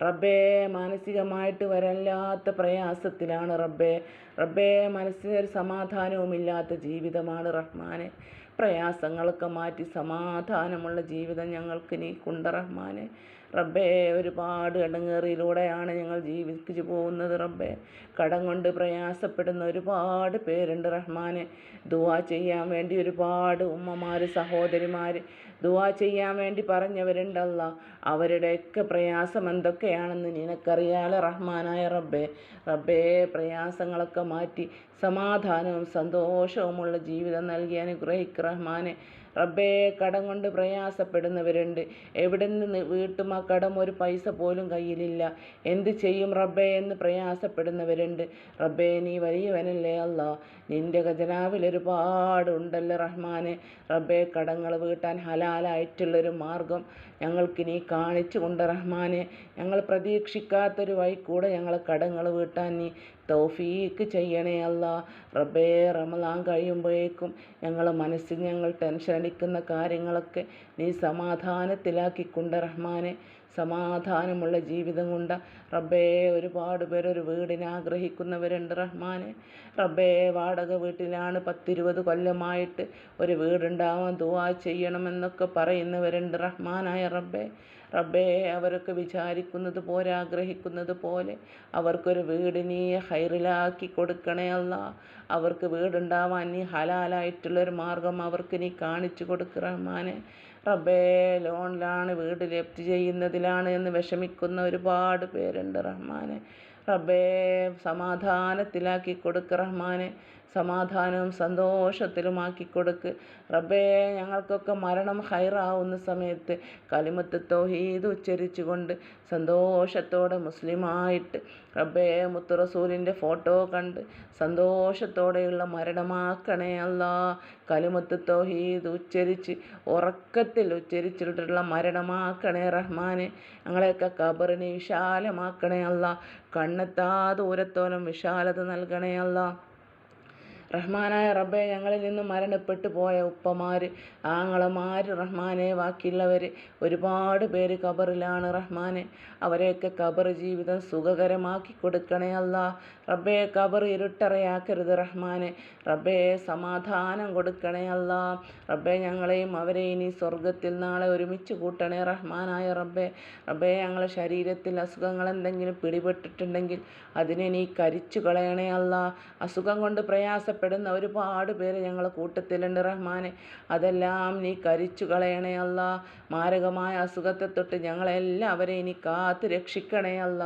റബ്ബേ മാനസികമായിട്ട് വരല്ലാത്ത പ്രയാസത്തിലാണ് റബ്ബേ. റബ്ബേ മനസ്സിനൊരു സമാധാനവുമില്ലാത്ത ജീവിതമാണ് റഹ്മാനെ. പ്രയാസങ്ങളൊക്കെ മാറ്റി സമാധാനമുള്ള ജീവിതം ഞങ്ങൾക്ക് നീ കുണ്ട റഹ്മാനെ. റബ്ബേ ഒരുപാട് ഇടങ്ങേറിയിലൂടെയാണ് ഞങ്ങൾ ജീവിച്ചു പോകുന്നത് റബ്ബേ. കടം കൊണ്ട് പ്രയാസപ്പെടുന്ന ഒരുപാട് പേരുണ്ട് റഹ്മാനെ. ദുവാ ചെയ്യാൻ വേണ്ടി ഒരുപാട് ഉമ്മമാർ സഹോദരിമാർ ദുവാ ചെയ്യാൻ വേണ്ടി പറഞ്ഞവരുണ്ടല്ല. അവരുടെയൊക്കെ പ്രയാസം എന്തൊക്കെയാണെന്ന് നിനക്കറിയാലോ റഹ്മാനായ റബ്ബെ. റബ്ബേ പ്രയാസങ്ങളൊക്കെ മാറ്റി സമാധാനവും സന്തോഷവുമുള്ള ജീവിതം നൽകി അനുഗ്രഹിക്ക് റഹ്മാനെ. റബ്ബേ കടം കൊണ്ട് പ്രയാസപ്പെടുന്നവരുണ്ട്. എവിടെ നിന്ന് വീട്ടും ആ കടം ഒരു പൈസ പോലും കയ്യിലില്ല. എന്ത് ചെയ്യും റബ്ബേ എന്ന് പ്രയാസപ്പെടുന്നവരുണ്ട്. റബ്ബേ നീ വലിയവനല്ലേ അല്ല. നിന്റെ ഖജനാവിൽ ഒരുപാട് ഉണ്ടല്ലോ റഹ്മാനെ. റബ്ബെ കടങ്ങൾ വീട്ടാൻ ഹലാലായിട്ടുള്ളൊരു മാർഗം ഞങ്ങൾക്ക് നീ കാണിച്ചു കൊണ്ട് റഹ്മാനെ. ഞങ്ങൾ പ്രതീക്ഷിക്കാത്തൊരു വഴിക്കൂടെ കൂടെ ഞങ്ങൾ കടങ്ങൾ വീട്ടാൻ നീ തൗഫീക്ക് ചെയ്യണേ അല്ല. റബ്ബേ റമലാൻ കഴിയുമ്പോഴേക്കും ഞങ്ങൾ മനസ്സിൽ ഞങ്ങൾ ടെൻഷൻ അടിക്കുന്ന കാര്യങ്ങളൊക്കെ നീ സമാധാനത്തിലാക്കിക്കൊണ്ട് റഹ്മാനെ. സമാധാനമുള്ള ജീവിതം കൊണ്ട് റബ്ബേ ഒരുപാട് പേർ ഒരു വീടിനെ ആഗ്രഹിക്കുന്നവരുണ്ട് റഹ്മാനെ. റബ്ബേ വാടക വീട്ടിലാണ് പത്തിരുപത് കൊല്ലമായിട്ട് ഒരു വീടുണ്ടാവാൻ ദുവാ ചെയ്യണമെന്നൊക്കെ പറയുന്നവരുണ്ട് റഹ്മാനായ റബ്ബേ. റബ്ബേ അവരൊക്കെ വിചാരിക്കുന്നത് പോലെ ആഗ്രഹിക്കുന്നത് പോലെ അവർക്കൊരു വീട് നീ ഹൈറിലാക്കി കൊടുക്കണേ അല്ല. അവർക്ക് വീടുണ്ടാവാൻ നീ ഹലാലായിട്ടുള്ളൊരു മാർഗം അവർക്ക് നീ കാണിച്ചു കൊടുക്കുക റഹ്മാനെ. റബ്ബേ ലോണിലാണ് വീട് ലെഫ്റ്റ് ചെയ്യുന്നതിലാണ് എന്ന് വിഷമിക്കുന്ന ഒരുപാട് പേരുണ്ട് റഹ്മാനെ. റബ്ബേ സമാധാനത്തിലാക്കി കൊടുക്ക് റഹ്മാനെ. സമാധാനവും സന്തോഷത്തിലുമാക്കി കൊടുക്ക് റബ്ബേ ഞങ്ങൾക്കൊക്കെ മരണം ഹൈറാവുന്ന സമയത്ത് കലിമത്ത് തൗഹീദ് ഉച്ചരിച്ചുകൊണ്ട് സന്തോഷത്തോടെ മുസ്ലിമായിട്ട് റബ്ബേ മുത്തുറസൂലിന്റെ ഫോട്ടോ കണ്ട് സന്തോഷത്തോടെയുള്ള മരണമാക്കണേ അല്ല. കലിമത്ത് തൗഹീദ് ഉച്ചരിച്ച് ഉറക്കത്തിൽ ഉച്ചരിച്ചിട്ടുള്ള മരണമാക്കണേ റഹ്മാനെ. ഞങ്ങളെയൊക്കെ കബറിനെ വിശാലമാക്കണേ അല്ല. കണ്ണെത്താ ദൂരത്തോളം വിശാലത നൽകണേ അല്ല. റഹ്മാനായ റബ്ബെ ഞങ്ങളിൽ നിന്ന് മരണപ്പെട്ടു പോയ ഉപ്പമാർ ആങ്ങളമാർ റഹ്മാനെ ബാക്കിയുള്ളവർ ഒരുപാട് പേര് ഖബറിലാണ് റഹ്മാനെ. അവരെയൊക്കെ ഖബർ ജീവിതം സുഖകരമാക്കി കൊടുക്കണേ അല്ല. റബ്ബെ ഖബർ ഇരുട്ടറയാക്കരുത് റഹ്മാനെ. റബ്ബെ സമാധാനം കൊടുക്കണേ അല്ല. റബ്ബെ ഞങ്ങളെയും അവരെ ഇനി സ്വർഗത്തിൽ നാളെ ഒരുമിച്ച് കൂട്ടണേ റഹ്മാനായ റബ്ബെ. റബ്ബെ ഞങ്ങളെ ശരീരത്തിൽ അസുഖങ്ങൾ എന്തെങ്കിലും പിടിപെട്ടിട്ടുണ്ടെങ്കിൽ അതിനെ നീ കരിച്ചു കളയണേ അല്ല. അസുഖം കൊണ്ട് പ്രയാസപ്പെടുന്ന ഒരുപാട് പേര് ഞങ്ങളെ കൂട്ടത്തിലുണ്ട്. റഹ്മാനെ അതെല്ലാം നീ കരിച്ചു കളയണേ അല്ല. മാരകമായ അസുഖത്തെ തൊട്ട് ഞങ്ങളെല്ലാവരെയും നീ കാത്ത് രക്ഷിക്കണേ അല്ല.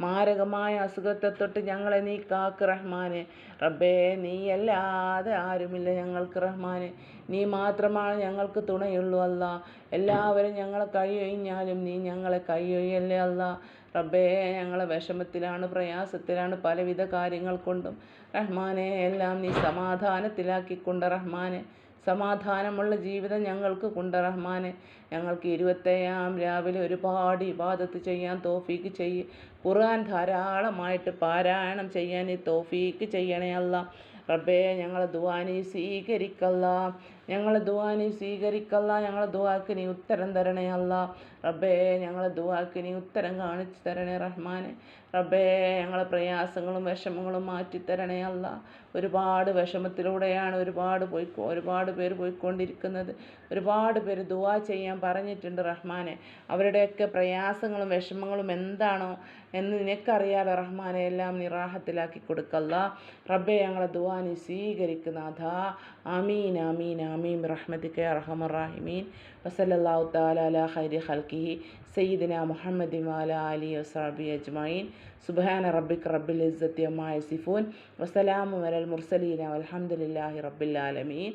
മാരകമായ അസുഖത്തെ തൊട്ട് ഞങ്ങളെ നീ കാക്ക് റഹ്മാനെ. റബ്ബേ നീയല്ലാതെ ആരുമില്ല ഞങ്ങൾക്ക് റഹ്മാനെ. നീ മാത്രമാണ് ഞങ്ങൾക്ക് തുണയുള്ളൂ അല്ല. എല്ലാവരും ഞങ്ങളെ കൈയൊഴിഞ്ഞാലും നീ ഞങ്ങളെ കൈയൊഴിയല്ലേ അല്ല. റബ്ബേ ഞങ്ങൾ വിഷമത്തിലാണ് പ്രയാസത്തിലാണ് പലവിധ കാര്യങ്ങൾ കൊണ്ടും. റഹ്മാനെ എല്ലാം നീ സമാധാനത്തിലാക്കിക്കൊണ്ട് റഹ്മാനെ. സമാധാനമുള്ള ജീവിതം ഞങ്ങൾക്ക് കൊണ്ട് റഹ്മാനെ. ഞങ്ങൾക്ക് ഇരുപത്തേഴാം രാവിലെ ഒരുപാട് ഇബാദത്ത് ചെയ്യാൻ തോഫീക്ക് ചെയ്യ്. ഖുർആൻ ധാരാളമായിട്ട് പാരായണം ചെയ്യാൻ ഈ തോഫീക്ക് ചെയ്യണേ അല്ല. റബ്ബേ ഞങ്ങളെ ദുവാനി സ്വീകരിക്കല്ല. ഞങ്ങളെ ദുവാനി സ്വീകരിക്കല്ല ഞങ്ങളെ ദുആക്ക് നീ ഉത്തരം തരണേ അല്ല. റബ്ബേ ഞങ്ങളെ ദുആക്ക് നീ ഉത്തരം കാണിച്ചു തരണേ റഹ്മാനെ. റബ്ബേ ഞങ്ങളെ പ്രയാസങ്ങളും വിഷമങ്ങളും മാറ്റിത്തരണേ അല്ല. ഒരുപാട് വിഷമത്തിലൂടെയാണ് ഒരുപാട് പോയി ഒരുപാട് പേര് പോയിക്കൊണ്ടിരിക്കുന്നത്. ഒരുപാട് പേര് ദുആ ചെയ്യാൻ പറഞ്ഞിട്ടുണ്ട് റഹ്മാനെ. അവരുടെയൊക്കെ പ്രയാസങ്ങളും വിഷമങ്ങളും എന്താണോ എന്ന് നിനക്കറിയാലോ റഹ്മാനെ. എല്ലാം നീ റാഹത്തിലാക്കി കൊടുക്കല്ല. റബ്ബേ ഞങ്ങളെ ദുആ നീ സ്വീകരിക്കുന്ന അതാ അമീൻ ആമീൻ. ആമീൻ റഹ്മത്തിക്ക് അറഹമറാഹിമീൻ വസല്ലാഹു താല അല ഖൈരി ഖൽക്കിഹി സയ്യിദിന മുഹമ്മദ് വാല അലി വസാബി അജ്മൈൻ സുബാന റബ്ബിക് റബ്ബിൽ ഇസ്സത്തി അമ്മായ സിഫൂൻ വസലാമു അലൽ മുർസലീന അലഹമുല്ലാഹി റബ്ബിൽ ആലമീൻ.